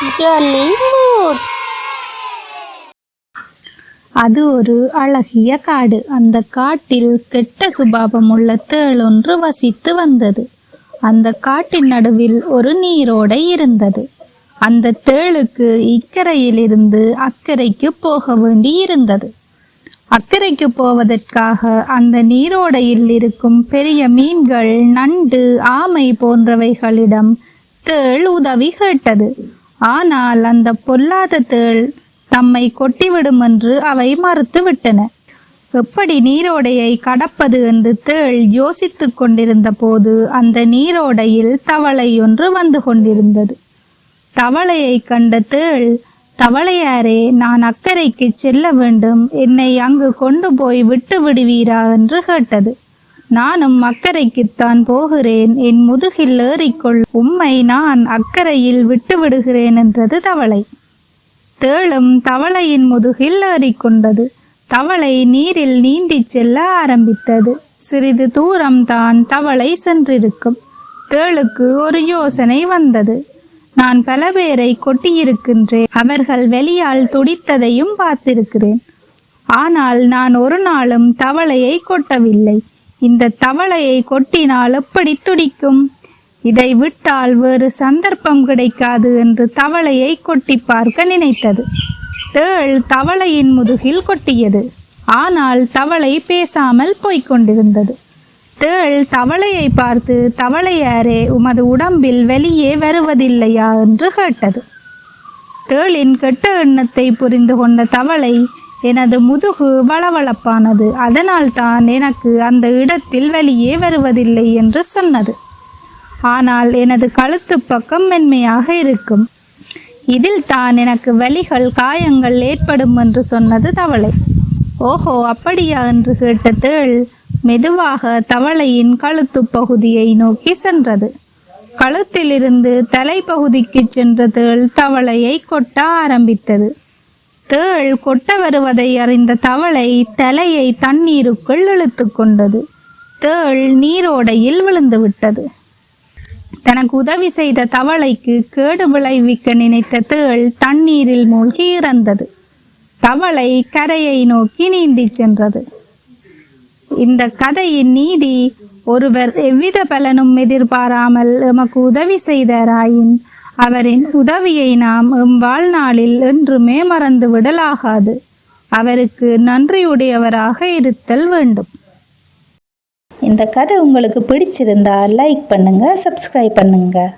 Jolly mood அது ஒரு அழகிய காடு. அந்த காட்டில் கெட்ட சுபாவம் உள்ள தேளொன்று வசித்து வந்தது. அந்த காட்டின் நடுவில் ஒரு நீரோடை இருந்தது. அந்த தேளுக்கு இக்கரையிலிருந்து அக்கறைக்கு போக வேண்டி இருந்தது. அக்கறைக்கு போவதற்காக அந்த நீரோடையில் இருக்கும் பெரிய மீன்கள் நண்டு ஆமை போன்றவைகளிடம் தேள் உதவி கேட்டது. ஆனால் அந்த பொல்லாத தேள் தம்மை கொட்டிவிடும் என்று அவை மறுத்து விட்டன எப்படி நீரோடையை கடப்பது என்று தேள் யோசித்துக் கொண்டிருந்த போது அந்த நீரோடையில் தவளை ஒன்று வந்து கொண்டிருந்தது. தவளையை கண்ட தேள் தவளையாரே நான் அக்கறைக்கு செல்ல வேண்டும். என்னை அங்கு கொண்டு போய் விட்டு விடுவீரா? என்று கேட்டது. நானும் அக்கறைக்குத்தான் போகிறேன். என் முதுகில் ஏறிக்கொள். உம்மை நான் அக்கறையில் விட்டு விடுகிறேன் என்றது தவளை. தேளும் தவளையின் முதுகில் ஏறிக்கொண்டது. தவளை நீரில் நீந்திச் செல்ல ஆரம்பித்தது. சிறிது தூரம் தான் தவளை சென்றிருக்கும். தேளுக்கு ஒரு யோசனை வந்தது. நான் பல பேரை கொட்டியிருக்கின்றேன். அவர்கள் வெளியால் துடித்ததையும் பார்த்திருக்கிறேன். ஆனால் நான் ஒரு நாளும் தவளையை கொட்டவில்லை. இந்த தவளையை கொட்டினால் எப்படி துடிக்கும்? இதை விட்டால் வேறு சந்தர்ப்பம் கிடைக்காது என்று தவளையை கொட்டி பார்க்க நினைத்தது. தேள் தவளையின் முதுகில் கொட்டியது. ஆனால் தவளை பேசாமல் போய்க் கொண்டிருந்தது. தேள் தவளையை பார்த்து தவளையாரே உமது உடம்பில் வெளியே வருவதில்லையா? என்று கேட்டது. தேளின் கெட்ட எண்ணத்தை புரிந்து கொண்ட தவளை எனது முதுகு வளவளப்பானது. அதனால்தான் எனக்கு அந்த இடத்தில் வெளியே வருவதில்லை என்று சொன்னது. ஆனால் எனது கழுத்து பக்கம் மென்மையாக இருக்கும். இதில் தான் எனக்கு வலிகள் காயங்கள் ஏற்படும் என்று சொன்னது தவளை. ஓஹோ அப்படியா என்று கேட்ட தேள் மெதுவாக தவளையின் கழுத்து பகுதியை நோக்கி சென்றது. கழுத்திலிருந்து தலைப்பகுதிக்கு சென்ற தேள் தவளையை கொட்ட ஆரம்பித்தது. தேள் கொட்ட வருவதை அறிந்த தவளை தலையை தண்ணீருக்குள் இழுத்து கொண்டது. தேள் நீரோடையில் விழுந்து விட்டது. தனக்கு உதவி செய்த தவளைக்கு கேடு விளைவிக்க நினைத்த தேள் தண்ணீரில் மூழ்கி இறந்தது. தவளை கரையை நோக்கி நீந்தி சென்றது. இந்த கதையின் நீதி ஒருவர் எவ்வித பலனும் எதிர்பாராமல் எமக்கு உதவி செய்தாராயின் அவரின் உதவியை நாம் எம் வாழ்நாளில் என்றுமே மறந்து விடலாகாது. அவருக்கு நன்றியுடையவராக இருத்தல் வேண்டும். இந்த கதை உங்களுக்கு பிடிச்சிருந்தா லைக் பண்ணுங்கள் சப்ஸ்கிரைப் பண்ணுங்கள்